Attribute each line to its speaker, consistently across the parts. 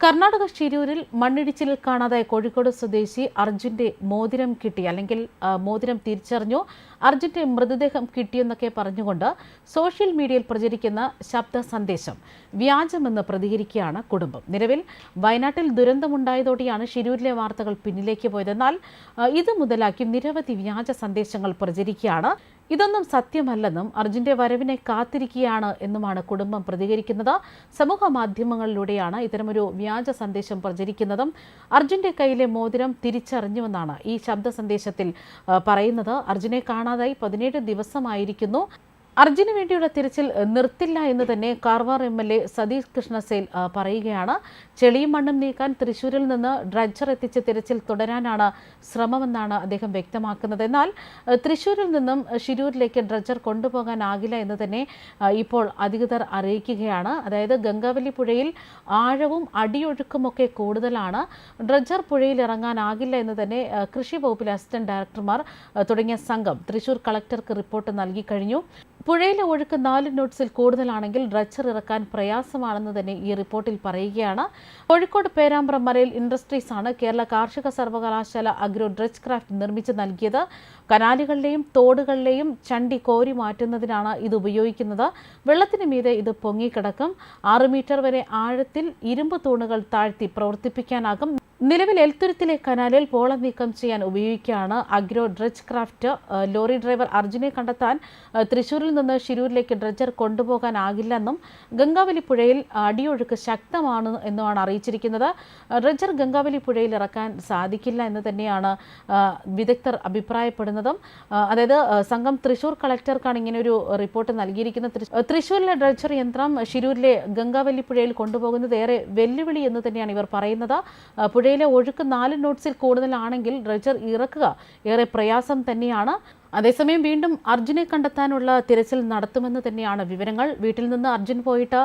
Speaker 1: കർണാടക ഷിരൂരിൽ മണ്ണിടിച്ചിലിൽ കാണാതെ കോഴിക്കോട് സ്വദേശി അർജുന്റെ മോതിരം കിട്ടി. അല്ലെങ്കിൽ മോതിരം തിരിച്ചറിഞ്ഞു. അർജുന്റെ മൃതദേഹം കിട്ടിയെന്നൊക്കെ പറഞ്ഞുകൊണ്ട് സോഷ്യൽ മീഡിയയിൽ പ്രചരിക്കുന്ന ശബ്ദ സന്ദേശം വ്യാജമെന്ന് പ്രതികരിക്കുകയാണ് കുടുംബം. നിലവിൽ വയനാട്ടിൽ ദുരന്തമുണ്ടായതോടെയാണ് ഷിരൂരിലെ വാർത്തകൾ പിന്നിലേക്ക് പോയതെന്നാൽ ഇത് മുതലാക്കി നിരവധി വ്യാജ സന്ദേശങ്ങൾ പ്രചരിക്കുകയാണ് ഇതൊന്നും സത്യമല്ലെന്നും അർജുന്റെ വരവിനെ കാത്തിരിക്കുകയാണ് എന്നുമാണ് കുടുംബം പ്രതികരിക്കുന്നത്. സമൂഹ മാധ്യമങ്ങളിലൂടെയാണ് ഇത്തരമൊരു വ്യാജ സന്ദേശം പ്രചരിക്കുന്നതും. അർജുന്റെ കയ്യിലെ മോതിരം തിരിച്ചറിഞ്ഞുവെന്നാണ് ഈ ശബ്ദ സന്ദേശത്തിൽ പറയുന്നത്. അർജുനെ കാണാതായി പതിനേഴ് ദിവസമായിരിക്കുന്നു. അർജുന് വേണ്ടിയുള്ള തിരച്ചിൽ നിർത്തില്ല എന്ന് തന്നെ Karwar M L A Satheesh കൃഷ്ണസേൽ പറയുകയാണ്. ചെളിയും മണ്ണും നീക്കാൻ തൃശൂരിൽ നിന്ന് ഡ്രഡ്ജർ എത്തിച്ച് തിരച്ചിൽ തുടരാനാണ് ശ്രമമെന്നാണ് അദ്ദേഹം വ്യക്തമാക്കുന്നത്. എന്നാൽ തൃശൂരിൽ നിന്നും ഷിരൂരിലേക്ക് ഡ്രഡ്ജർ കൊണ്ടുപോകാനാകില്ല എന്ന് തന്നെ ഇപ്പോൾ അധികൃതർ അറിയിക്കുകയാണ്. അതായത് ഗംഗാവലി പുഴയിൽ ആഴവും അടിയൊഴുക്കുമൊക്കെ കൂടുതലാണ്. ഡ്രഡ്ജർ പുഴയിൽ ഇറങ്ങാനാകില്ല എന്ന് തന്നെ കൃഷി വകുപ്പിലെ അസിസ്റ്റന്റ് ഡയറക്ടർമാർ തുടങ്ങിയ സംഘം തൃശൂർ കളക്ടർക്ക് റിപ്പോർട്ട് നൽകി കഴിഞ്ഞു. പുഴയിലെ ഒഴുക്ക് നാല് നോട്ട്സിൽ കൂടുതലാണെങ്കിൽ ഡ്രച്ചർ ഇറക്കാൻ പ്രയാസമാണെന്ന് തന്നെ ഈ റിപ്പോർട്ടിൽ പറയുകയാണ്. കോഴിക്കോട് പേരാമ്പ്ര മറയിൽ ഇൻഡസ്ട്രീസ് ആണ് കേരള കാർഷിക സർവകലാശാല അഗ്രോ ഡ്രച്ച് ക്രാഫ്റ്റ് നിർമ്മിച്ച് നൽകിയത്. കനാലുകളിലെയും തോടുകളിലെയും ചണ്ടി കോരി മാറ്റുന്നതിനാണ് ഇത് ഉപയോഗിക്കുന്നത്. വെള്ളത്തിന് മീതെ ഇത് പൊങ്ങിക്കിടക്കും. ആറ് മീറ്റർ വരെ ആഴത്തിൽ ഇരുമ്പ് തൂണുകൾ താഴ്ത്തി പ്രവർത്തിപ്പിക്കാനാകും. നിലവിൽ എൽത്തുരുത്തിലെ കനാലിൽ പോളം നീക്കം ചെയ്യാൻ ഉപയോഗിക്കുകയാണ് agro dredge craft. Lorry driver അർജുനെ കണ്ടെത്താൻ തൃശൂരിൽ നിന്ന് ഷിരൂരിലേക്ക് ഡ്രജർ കൊണ്ടുപോകാനാകില്ലെന്നും ഗംഗാവലി പുഴയിൽ അടിയൊഴുക്ക് ശക്തമാണ് എന്നുമാണ് അറിയിച്ചിരിക്കുന്നത്. ഡ്രജർ ഗംഗാവലി പുഴയിൽ ഇറക്കാൻ സാധിക്കില്ല എന്ന് തന്നെയാണ് വിദഗ്ധർ അഭിപ്രായപ്പെടുന്നതും. അതായത് സംഘം തൃശൂർ കളക്ടർക്കാണ് ഇങ്ങനെ ഒരു റിപ്പോർട്ട് നൽകിയിരിക്കുന്നത്. തൃശ്- തൃശൂരിലെ ഡ്രജർ യന്ത്രം ഷിരൂരിലെ ഗംഗാവലി പുഴയിൽ കൊണ്ടുപോകുന്നത് ഏറെ വെല്ലുവിളി എന്ന് തന്നെയാണ് ഇവർ പറയുന്നത്. ആ, പുഴയിലെ ഒഴുക്ക് നാല് നോട്ട്സിൽ കൂടുതലാണെങ്കിൽ ഡ്രഡ്ജർ ഇറക്കുക. ഏറെ പ്രയാസം തന്നെയാണ്. അതേസമയം വീണ്ടും അർജുനെ കണ്ടെത്താനുള്ള തിരച്ചിൽ നടത്തുമെന്ന് തന്നെയാണ് വിവരങ്ങൾ. വീട്ടിൽ നിന്ന് അർജുൻ പോയിട്ട്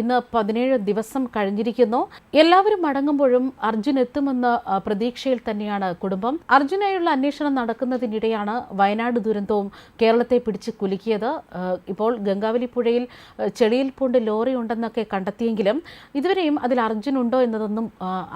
Speaker 1: ഇന്ന് പതിനേഴ് ദിവസം കഴിഞ്ഞിരിക്കുന്നു. എല്ലാവരും മടങ്ങുമ്പോഴും അർജുൻ എത്തുമെന്ന പ്രതീക്ഷയിൽ തന്നെയാണ് കുടുംബം. അർജുനായുള്ള അന്വേഷണം നടക്കുന്നതിനിടെയാണ് വയനാട് ദുരന്തവും കേരളത്തെ പിടിച്ച് കുലുക്കിയത്. ഇപ്പോൾ ഗംഗാവലി പുഴയിൽ ചെളിയിൽ പൂണ്ട് ലോറി ഉണ്ടെന്നൊക്കെ കണ്ടെത്തിയെങ്കിലും ഇതുവരെയും അതിൽ അർജുൻ ഉണ്ടോ എന്നതൊന്നും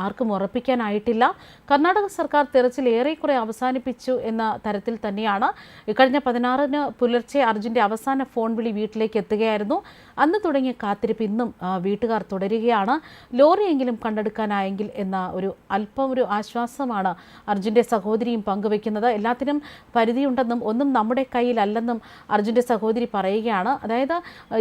Speaker 1: ആർക്കും ഉറപ്പിക്കാനായിട്ടില്ല. കർണാടക സർക്കാർ തിരച്ചിൽ ഏറെക്കുറെ അവസാനിപ്പിച്ചു എന്ന തരത്തിൽ തന്നെയാണ് ഇക്കഴിഞ്ഞ പതിനാറിന് പുലർച്ചെ അർജുന്റെ അവസാന ഫോൺ വിളി വീട്ടിലേക്ക് എത്തുകയായിരുന്നു. അന്ന് തുടങ്ങിയ കാത്തിരിപ്പ് ഇന്നും വീട്ടുകാർ തുടരുകയാണ്. ലോറിയെങ്കിലും കണ്ടെടുക്കാനായെങ്കിൽ എന്ന ഒരു അല്പം ഒരു ആശ്വാസമാണ് അർജുന്റെ സഹോദരിയും പങ്കുവെക്കുന്നത് എല്ലാത്തിനും പരിധിയുണ്ടെന്നും ഒന്നും നമ്മുടെ കയ്യിലല്ലെന്നും അർജുന്റെ സഹോദരി പറയുകയാണ്. അതായത്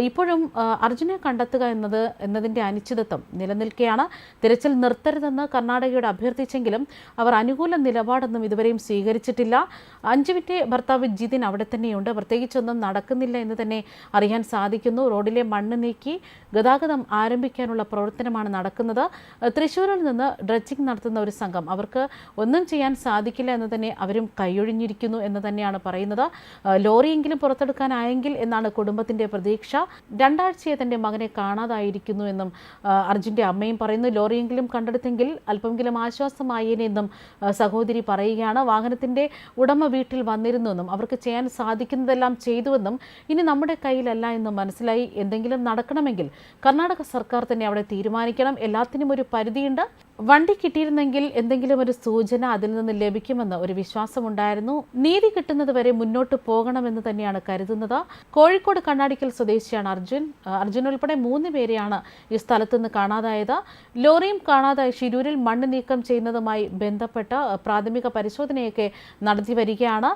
Speaker 1: ഇപ്പോഴും അർജുനെ കണ്ടെത്തുക എന്നത് എന്നതിന്റെ അനിശ്ചിതത്വം നിലനിൽക്കുകയാണ് തിരച്ചിൽ നിർത്തരുതെന്ന് കർണാടകയോട് അഭ്യർത്ഥിച്ചെങ്കിലും അവർ അനുകൂല നിലപാടൊന്നും ഇതുവരെയും സ്വീകരിച്ചിട്ടില്ല. അഞ്ച് മിനിറ്റ് ഭർത്താവ് ജിതിൻ അവിടെ തന്നെയുണ്ട്. പ്രത്യേകിച്ചൊന്നും നടക്കുന്നില്ല എന്ന് തന്നെ അറിയാൻ സാധിക്കുന്നു. റോഡിലെ മണ്ണ് നീക്കി ഗതാഗതം ആരംഭിക്കാനുള്ള പ്രവർത്തനമാണ് നടക്കുന്നത്. തൃശ്ശൂരിൽ നിന്ന് ഡ്രഡ്ജിംഗ് നടത്തുന്ന ഒരു സംഘം അവർക്ക് ഒന്നും ചെയ്യാൻ സാധിക്കില്ല എന്ന് തന്നെ അവരും കൈയൊഴിഞ്ഞിരിക്കുന്നു എന്ന് തന്നെയാണ് പറയുന്നത്. ലോറിയെങ്കിലും പുറത്തെടുക്കാനായെങ്കിൽ എന്നാണ് കുടുംബത്തിന്റെ പ്രതീക്ഷ. രണ്ടാഴ്ചയെ തന്റെ മകനെ കാണാതായിരിക്കുന്നു എന്നും അർജുന്റെ അമ്മയും പറയുന്നു. ലോറിയെങ്കിലും കണ്ടെടുത്തെങ്കിൽ അല്പമെങ്കിലും ആശ്വാസമായേനെ എന്നും ഏഹ് സഹോദരി പറയുകയാണ്. വാഹനത്തിന്റെ ഉടമ വീട്ടിൽ വന്നിരുന്നുവെന്നും അവർക്ക് ചെയ്യാൻ സാധിക്കുന്നതെല്ലാം ചെയ്തുവെന്നും ഇനി നമ്മുടെ കയ്യിലല്ല എന്ന് മനസ്സിലായി എന്തെങ്കിലും നടക്കണമെങ്കിൽ കർണാടക സർക്കാർ തന്നെ അവിടെ തീരുമാനിക്കണം. എല്ലാത്തിനും ഒരു പരിധിയുണ്ട്. വണ്ടി കിട്ടിയിരുന്നെങ്കിൽ എന്തെങ്കിലും ഒരു സൂചന അതിൽ നിന്ന് ലഭിക്കുമെന്ന് ഒരു വിശ്വാസമുണ്ടായിരുന്നു. നീതി കിട്ടുന്നത് വരെ മുന്നോട്ട് പോകണമെന്ന് തന്നെയാണ് കരുതുന്നത്. കോഴിക്കോട് കണ്ണാടിക്കൽ സ്വദേശിയാണ് അർജുൻ. അർജുൻ ഉൾപ്പെടെ മൂന്ന് പേരെയാണ് ഈ സ്ഥലത്തു നിന്ന് കാണാതായത്. ലോറിയും കാണാതായി ഷിരൂരിൽ മണ്ണ് നീക്കം ചെയ്യുന്നതുമായി ബന്ധപ്പെട്ട് പ്രാഥമിക പരിശോധനയൊക്കെ നടത്തി വരികയാണ്.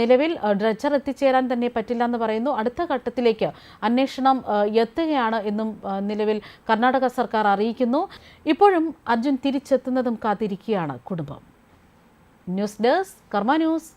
Speaker 1: നിലവിൽ ആ, ഡ്രഡ്ജർ എത്തിച്ചേരാൻ തന്നെ പറ്റില്ല എന്ന് പറയുന്നു. അടുത്ത ഘട്ടത്തിലേക്ക് അന്വേഷണം എത്തുകയാണ് എന്നും നിലവിൽ കർണാടക സർക്കാർ അറിയിക്കുന്നു. ഇപ്പോഴും അർജുൻ തിരിച്ചെത്തുന്നതും കാത്തിരിക്കുകയാണ് കുടുംബം. News desk Karma news.